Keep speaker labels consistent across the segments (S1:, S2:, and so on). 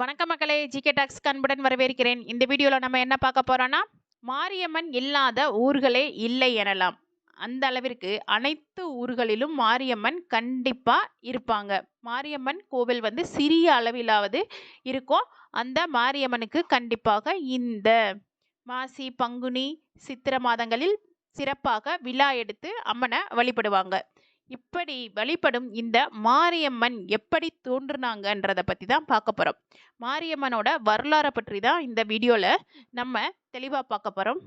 S1: வணக்கம் மக்களே GK tax கண்புடன் வரவேற்கிறேன். இந்த வீடியோவில் நம்ம என்ன பார்க்க போகிறோன்னா மாரியம்மன் இல்லாத ஊர்களே இல்லை எனலாம். அந்த அளவிற்கு அனைத்து ஊர்களிலும் மாரியம்மன் கண்டிப்பாக இருப்பாங்க. மாரியம்மன் கோவில் வந்து சிறிய அளவிலாவது இருக்கும். அந்த மாரியம்மனுக்கு கண்டிப்பாக இந்த மாசி பங்குனி சித்திர மாதங்களில் சிறப்பாக விழா எடுத்து அம்மனை வழிபடுவாங்க. இப்படி வழிபடும் இந்த மாரியம்மன் எப்படி தோன்றுனாங்கன்றதை பற்றி தான் பார்க்க போகிறோம் மாரியம்மனோட வரலாறை பற்றி தான் இந்த வீடியோவில் நம்ம தெளிவாக பார்க்க போகிறோம்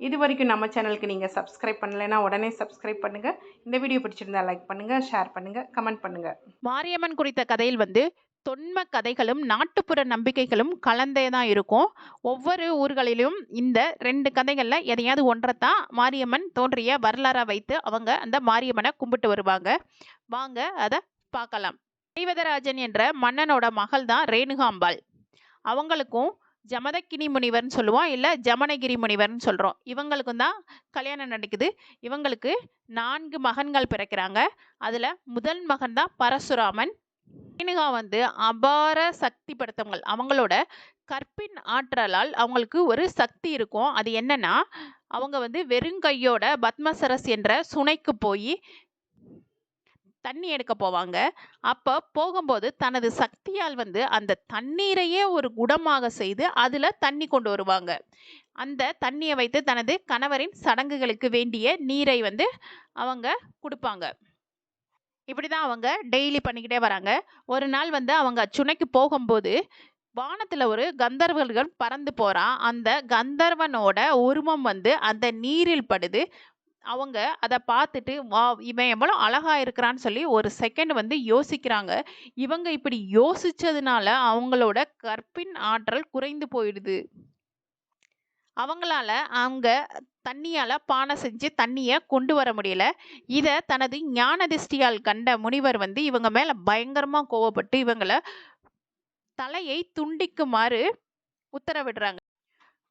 S2: இது வரைக்கும் நம்ம சேனலுக்கு நீங்கள் சப்ஸ்கிரைப் பண்ணலைன்னா உடனே சப்ஸ்கிரைப் பண்ணுங்கள் இந்த வீடியோ பிடிச்சிருந்தா லைக் பண்ணுங்கள் ஷேர் பண்ணுங்கள் கமெண்ட் பண்ணுங்கள்
S1: மாரியம்மன் குறித்த கதையில் வந்து தொன்ம கதைகளும் நாட்டுப்புற நம்பிக்கைகளும் கலந்தே தான் இருக்கும். ஒவ்வொரு ஊர்களிலும் இந்த ரெண்டு கதைகளில் எதையாவது ஒன்றைத்தான் மாரியம்மன் தோன்றிய வரலாறாக வைத்து அவங்க அந்த மாரியம்மனை கும்பிட்டு வருவாங்க. வாங்க அதை பார்க்கலாம் தெய்வதராஜன் என்ற மன்னனோட மகள் தான் ரேணுகாம்பாள். அவங்களுக்கும் ஜமதக்கினி முனிவர்னு சொல்லுவோம் இல்லை ஜமனகிரி முனிவர்னு சொல்கிறோம் இவங்களுக்கும் தான் கல்யாணம் நடக்குது. இவங்களுக்கு நான்கு மகன்கள் பிறக்கிறாங்க. அதில் முதல் மகன் தான் பரசுராமன் ரேணுகா வந்து அபார சக்தி படுத்தவங்கள் அவங்களோட கற்பின் ஆற்றலால் அவங்களுக்கு ஒரு சக்தி இருக்கும். அது என்னன்னா அவங்க வந்து வெறுங்கையோட பத்மசரஸ் என்ற சுனைக்கு போய் தண்ணி எடுக்க போவாங்க. அப்போ போகும்போது தனது சக்தியால் வந்து அந்த தண்ணீரையே ஒரு குடமாக செய்து அதில் தண்ணி கொண்டு வருவாங்க. அந்த தண்ணியை வைத்து தனது கணவரின் சடங்குகளுக்கு வேண்டிய நீரை வந்து அவங்க கொடுப்பாங்க. இப்படி தான் அவங்க டெய்லி பண்ணிக்கிட்டே வராங்க. ஒரு நாள் வந்து அவங்க சுனைக்கு போகும்போது வானத்தில் ஒரு கந்தர்வர்கள் பறந்து போகிறான் அந்த கந்தர்வனோட உருவம் வந்து அந்த நீரில் படுது. அவங்க அதை பார்த்துட்டு வா இவன் எவ்வளோ அழகாக இருக்கிறான்னு சொல்லி ஒரு செகண்ட் வந்து யோசிக்கிறாங்க. இவங்க இப்படி யோசித்ததுனால அவங்களோட கற்பின் ஆற்றல் குறைந்து போயிடுது. அவங்களால அவங்க தண்ணியால் பானை செஞ்சு தண்ணியை கொண்டு வர முடியல. இதை தனது ஞான திருஷ்டியால் கண்ட முனிவர் வந்து இவங்க மேலே பயங்கரமாக கோவப்பட்டு இவங்களை தலையை துண்டிக்குமாறு உத்தரவிடுறாங்க.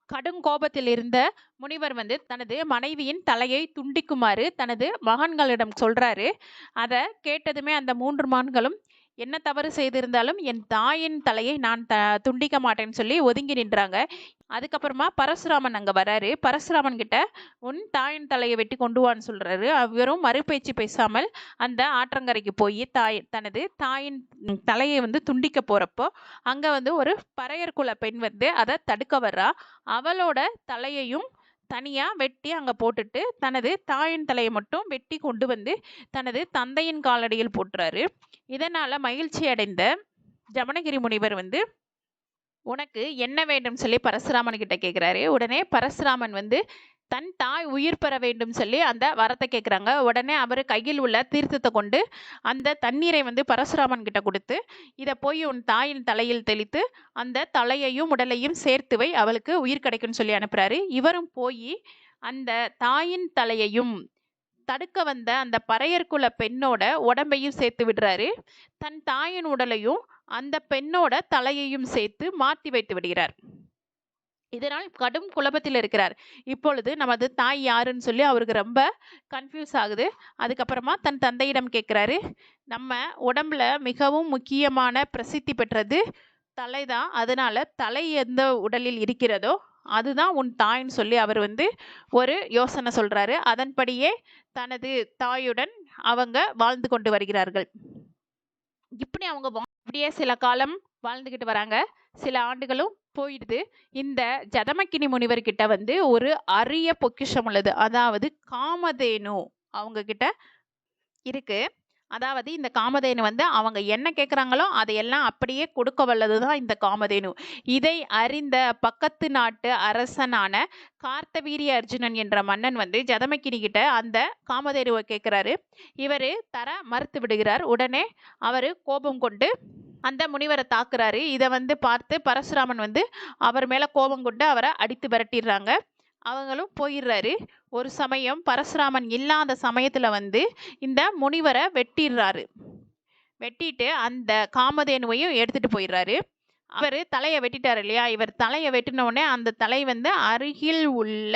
S1: கடும் கோபத்தில் இருந்த முனிவர் வந்து தனது மனைவியின் தலையை துண்டிக்குமாறு தனது மகன்களிடம் சொல்றாரு. அதை கேட்டதுமே அந்த மூன்று மான்களும் என்ன தவறு செய்திருந்தாலும் என் தாயின் தலையை நான் த துண்டிக்க மாட்டேன்னு சொல்லி ஒதுங்கி நின்றாங்க. அதுக்கப்புறமா பரசுராமன் அங்கே வராரு. பரசுராமன் கிட்ட உன் தாயின் தலையை வெட்டி கொண்டு வான்னு சொல்றாரு. அவரும் மறுபேச்சு பேசாமல் அந்த ஆற்றங்கரைக்கு போய் தாய் தனது தாயின் தலையை வந்து துண்டிக்க போறப்போ அங்கே வந்து ஒரு பறையர் குல பெண் வந்து அதை தடுக்க வர்றா. அவளோட தலையையும் தனியாக வெட்டி அங்கே போட்டுட்டு தனது தாயின் தலையை மட்டும் வெட்டி கொண்டு வந்து தனது தந்தையின் காலடியில் போட்டுறாரு. இதனால் மகிழ்ச்சி அடைந்த ஜமனகிரி முனிவர் வந்து உனக்கு என்ன வேண்டும்? சொல்லி பரசுராமன் கிட்ட கேட்குறாரு உடனே பரசுராமன் வந்து தன் தாய் உயிர் பெற வேண்டும் சொல்லி அந்த வரத்தை கேட்குறாங்க உடனே அவர் கையில் உள்ள தீர்த்தத்தை கொண்டு அந்த தண்ணீரை வந்து பரசுராமன் கிட்ட கொடுத்து இதை போய் உன் தாயின் தலையில் தெளித்து அந்த தலையையும் உடலையும் சேர்த்து வை அவளுக்கு உயிர் கிடைக்கும்னு சொல்லி அனுப்புறாரு. இவரும் போய் அந்த தாயின் தலையையும் தடுக்க வந்த அந்த பறையர்குல பெண்ணோட உடம்பையும் சேர்த்து விடுறாரு. தன் தாயின் உடலையும் அந்த பெண்ணோட தலையையும் சேர்த்து மாற்றி வைத்து விடுகிறார். இதனால் கடும் குழப்பத்தில் இருக்கிறார். இப்பொழுது நமது தாய் யாருன்னு சொல்லி அவருக்கு ரொம்ப கன்ஃபியூஸ் ஆகுது. அதுக்கப்புறமா தன் தந்தையிடம் கேட்குறாரு நம்ம உடம்புல மிகவும் முக்கியமான பிரசித்தி பெற்றது தலை தான் அதனால தலை எந்த உடலில் இருக்கிறதோ அதுதான் உன் தாய்ன்னு சொல்லி அவர் வந்து ஒரு யோசனை சொல்றாரு. அதன்படியே தனது தாயுடன் அவங்க வாழ்ந்து கொண்டு வருகிறார்கள். இப்படி அவங்க வா- இப்படியே சில காலம் வாழ்ந்துக்கிட்டு வராங்க. சில ஆண்டுகளும் போயிடுது. இந்த ஜதமக்கினி முனிவர்கிட்ட வந்து ஒரு அரிய பொக்கிஷம் உள்ளது. அதாவது காமதேனு அவங்க கிட்ட இருக்கு. அதாவது இந்த காமதேனு வந்து அவங்க என்ன கேட்குறாங்களோ அதையெல்லாம் அப்படியே கொடுக்க வல்லது தான் இந்த காமதேனு. இதை அறிந்த பக்கத்து நாட்டு அரசனான கார்த்தவீரிய அர்ஜுனன் என்ற மன்னன் வந்து ஜதமக்கினி கிட்ட அந்த காமதேனுவை கேட்குறாரு இவர் தர மறுத்து விடுகிறார். உடனே அவர் கோபம் கொண்டு அந்த முனிவரை தாக்குறாரு. இதை வந்து பார்த்து பரசுராமன் வந்து அவர் மேலே கோபம் கொண்டு அவரை அடித்து விரட்டிடுறாங்க. அவங்களும் போயிடுறாரு. ஒரு சமயம் பரசுராமன் இல்லாத சமயத்தில் வந்து இந்த முனிவரை வெட்டிடுறாரு. வெட்டிட்டு அந்த காமதேனுவையும் எடுத்துட்டு போயிடுறாரு. அவர் தலையை வெட்டிட்டார் இல்லையா? இவர் தலையை வெட்டினோடனே அந்த தலை வந்து அருகில் உள்ள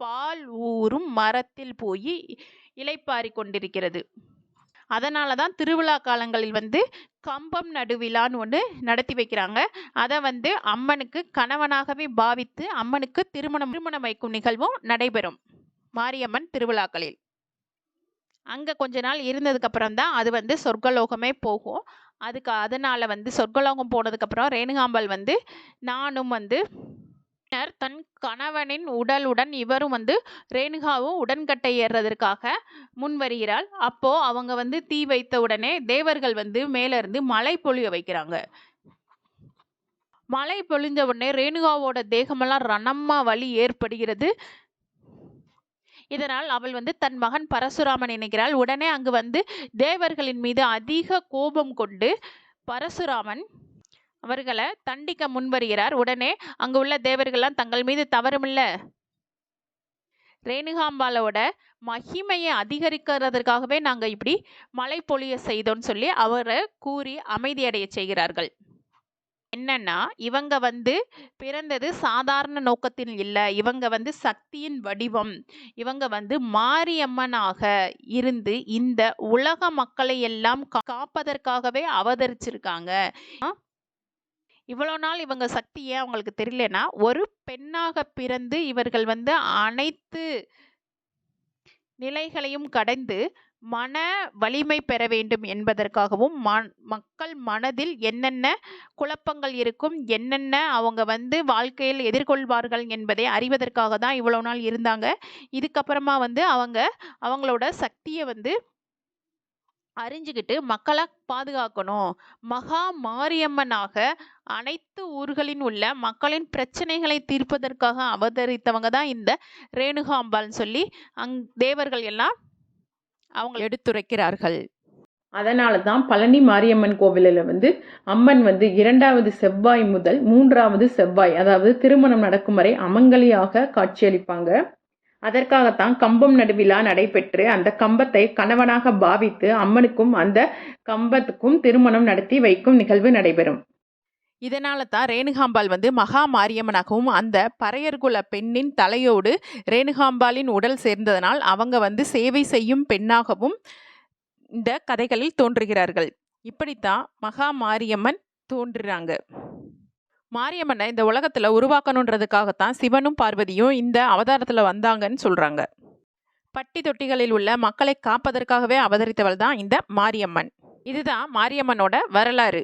S1: பால் ஊறும் மரத்தில் போய் இலைப்பாரி கொண்டிருக்கிறது. அதனால தான் திருவிழா காலங்களில் வந்து கம்பம் நடுவிழான்னு ஒன்று நடத்தி வைக்கிறாங்க. அதை வந்து அம்மனுக்கு கணவனாகவே பாவித்து அம்மனுக்கு திருமணம் திருமணம் வைக்கும் நிகழ்வும் நடைபெறும். மாரியம்மன் திருவிழாக்களில். அங்கே கொஞ்ச நாள் இருந்ததுக்கப்புறம் தான் அது வந்து சொர்க்கலோகமே போகும். அதுக்கு அதனால் வந்து சொர்க்கலோகம் போனதுக்கப்புறம் ரேணுகாம்பாள் வந்து நானும் வந்து பின்னர் தன் கணவனின் உடலுடன் இவரும் வந்து ரேணுகாவும் உடன்கட்டை ஏறுறதற்காக முன் வருகிறாள் அப்போ அவங்க வந்து தீ வைத்த உடனே தேவர்கள் வந்து மேல இருந்து மழை பொழிய வைக்கிறாங்க. மழை பொழிஞ்ச உடனே ரேணுகாவோட தேகமெல்லாம் ரணமா வலி ஏற்படுகிறது. இதனால் அவள் வந்து தன் மகன் பரசுராமன் நினைக்கிறாள் உடனே அங்கு வந்து தேவர்களின் மீது அதிக கோபம் கொண்டு பரசுராமன் அவர்களை தண்டிக்க முன்வருகிறார். உடனே அங்கு உள்ள தேவர்கள்லாம் தங்கள் மீது தவறுமில்ல. ரேணுகாம்பாலோட மகிமையை அதிகரிக்கிறதற்காகவே நாங்கள் இப்படி மழை பொழிய செய்தோம்னு சொல்லி அவரை கூறி அமைதியடைய செய்கிறார்கள். என்னன்னா இவங்க வந்து பிறந்தது சாதாரண நோக்கத்தில் இல்லை. இவங்க வந்து சக்தியின் வடிவம். இவங்க வந்து மாரியம்மனாக இருந்து இந்த உலக மக்களை எல்லாம் காப்பதற்காகவே அவதரிச்சிருக்காங்க. இவ்வளோ நாள் இவங்க சக்தி ஏன் அவங்களுக்கு தெரியலனா ஒரு பெண்ணாக பிறந்து இவர்கள் வந்து அனைத்து நிலைகளையும் கடந்து மன வலிமை பெற வேண்டும் என்பதற்காகவும் ம- மக்கள் மனதில் என்னென்ன குழப்பங்கள் இருக்கும் என்னென்ன அவங்க வந்து வாழ்க்கையில் எதிர்கொள்வார்கள் என்பதை அறிவதற்காக தான் இவ்வளோ நாள் இருந்தாங்க. இதுக்கப்புறமா வந்து அவங்க அவங்களோட சக்தியை வந்து அறிஞ்சுக்கிட்டு மக்களை பாதுகாக்கணும். மகா மாரியம்மனாக அனைத்து ஊர்களின் உள்ள மக்களின் பிரச்சனைகளை தீர்ப்பதற்காக அவதரித்தவங்க தான் இந்த ரேணுகாம்பாள்னு சொல்லி அங் தேவர்கள் எல்லாம் அவங்க எடுத்துரைக்கிறார்கள்.
S2: அதனால தான் பழனி மாரியம்மன் கோவிலில் வந்து அம்மன் வந்து இரண்டாவது செவ்வாய் முதல் மூன்றாவது செவ்வாய் அதாவது திருமணம் நடக்கும் வரை அமங்கலியாக காட்சியளிப்பாங்க. அதற்காகத்தான் கம்பம் நடுவிழா நடைபெற்று அந்த கம்பத்தை கணவனாக பாவித்து அம்மனுக்கும் அந்த கம்பத்துக்கும் திருமணம் நடத்தி வைக்கும் நிகழ்வு நடைபெறும்.
S1: இதனால தான் ரேணுகாம்பாள் வந்து மகா மாரியம்மனாகவும் அந்த பறையர்குல பெண்ணின் தலையோடு ரேணுகாம்பாளின் உடல் சேர்ந்ததனால் அவங்க வந்து சேவை செய்யும் பெண்ணாகவும் இந்த கதைகளில் தோன்றுகிறார்கள். இப்படித்தான் மகா மாரியம்மன் தோன்றுறாங்க. மாரியம்மனை இந்த உலகத்தில் உருவாக்கணுன்றதுக்காகத்தான் சிவனும் பார்வதியும் இந்த அவதாரத்தில் வந்தாங்கன்னு சொல்கிறாங்க பட்டி தொட்டிகளில் உள்ள மக்களை காப்பதற்காகவே அவதரித்தவள் தான் இந்த மாரியம்மன். இதுதான் மாரியம்மனோட வரலாறு.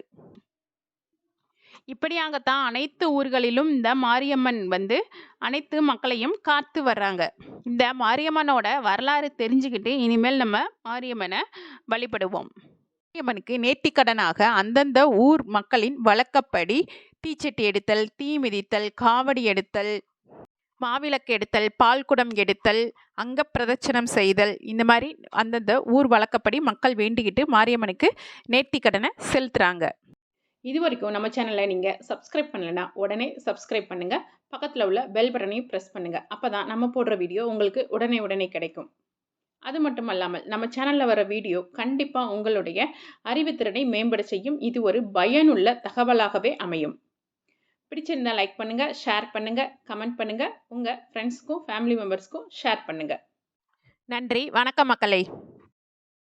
S1: இப்படியாகத்தான் அனைத்து ஊர்களிலும் இந்த மாரியம்மன் வந்து அனைத்து மக்களையும் காத்து வர்றாங்க. இந்த மாரியம்மனோட வரலாறு தெரிஞ்சுக்கிட்டு இனிமேல் நம்ம மாரியம்மனை வழிபடுவோம். மாரியம்மனுக்கு நேர்த்திக்கடனாக அந்தந்த ஊர் மக்களின் வழக்கப்படி தீச்சட்டி எடுத்தல் தீ மிதித்தல் காவடி எடுத்தல் மாவிளக்கு எடுத்தல் பால் குடம் எடுத்தல் அங்க பிரதட்சணம் செய்தல் இந்த மாதிரி அந்தந்த ஊர் வழக்கப்படி மக்கள் வேண்டிக்கிட்டு மாரியம்மனுக்கு நேர்த்திக்கடனை செலுத்துறாங்க.
S2: இது வரைக்கும் நம்ம சேனலை நீங்கள் சப்ஸ்கிரைப் பண்ணலைன்னா உடனே சப்ஸ்கிரைப் பண்ணுங்கள் பக்கத்தில் உள்ள பெல் பட்டனையும் ப்ரெஸ் பண்ணுங்கள் அப்போ தான் நம்ம போடுற வீடியோ உங்களுக்கு உடனே உடனே கிடைக்கும். அது மட்டும் அல்லாமல் நம்ம சேனலில் வர வீடியோ கண்டிப்பாக உங்களுடைய அறிவுத்திறனை மேம்பட செய்யும். இது ஒரு பயனுள்ள தகவலாகவே அமையும். பிடிச்சிருந்தா லைக் பண்ணுங்கள் ஷேர் பண்ணுங்கள் கமெண்ட் பண்ணுங்கள் உங்கள் ஃப்ரெண்ட்ஸ்க்கும் ஃபேமிலி மெம்பர்ஸ்க்கும் ஷேர் பண்ணுங்கள்
S1: நன்றி. வணக்கம் மக்களை.